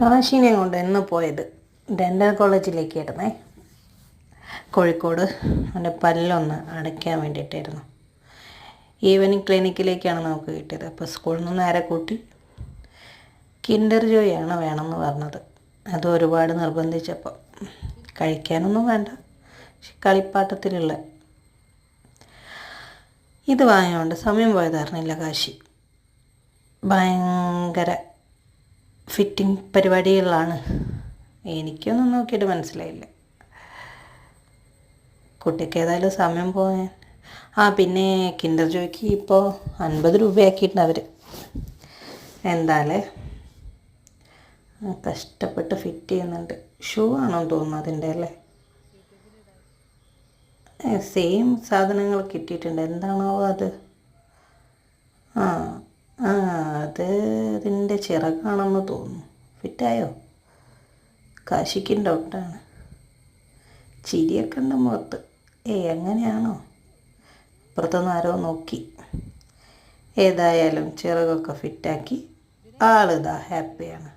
കാശിനെ കൊണ്ട് എന്ന് പോയത് ഡെന്റൽ കോളേജിലേക്കായിരുന്നേ കോഴിക്കോട്. അവന്റെ പല്ലൊന്ന് അടയ്ക്കാൻ വേണ്ടിയിട്ടായിരുന്നു. ഈവനിങ് ക്ലിനിക്കിലേക്കാണ് നമുക്ക് കിട്ടിയത്. അപ്പോൾ സ്കൂളിൽ നിന്ന് നേരെ കൂട്ടി കിൻഡർ ജോയാണ് വേണമെന്ന് പറഞ്ഞത്. അത് ഒരുപാട് നിർബന്ധിച്ചപ്പോൾ കഴിക്കാനൊന്നും വേണ്ട. കളിപ്പാട്ടത്തിലുള്ള ഇത് വാങ്ങിയോണ്ട് സമയം പോയതായിരുന്നില്ല കാശി. ഭയങ്കര ഫിറ്റിംഗ് പരിപാടികളാണ്. എനിക്കൊന്നും നോക്കിയിട്ട് മനസ്സിലായില്ല. കുട്ടിക്ക് ഏതായാലും സമയം പോയാൻ ആ പിന്നെ കിൻഡർ ജോയ്ക്ക് ഇപ്പോൾ അൻപത് രൂപയാക്കിയിട്ടുണ്ട് അവർ എന്താലേ കഷ്ടപ്പെട്ട് ഫിറ്റ് ചെയ്യുന്നുണ്ട്. ഷൂ ആണോ തോന്നുന്നു അതിന്റെ അല്ലേ? സെയിം സാധനങ്ങൾ കിട്ടിയിട്ടുണ്ട്. എന്താണോ അത്? ആ അത് ഇതിന്റെ ചിറകാണെന്ന് തോന്നുന്നു. ഫിറ്റായോ കാശിക്കും ഡൗട്ടാണ് ചിരിയൊക്കെ ഉണ്ട് മുഖത്ത്. ഏ എങ്ങനെയാണോ? ഇപ്പുറത്തുനിന്ന് ആരോ നോക്കി. ഏതായാലും ചിറകൊക്കെ ഫിറ്റാക്കി ആളിതാ ഹാപ്പിയാണ്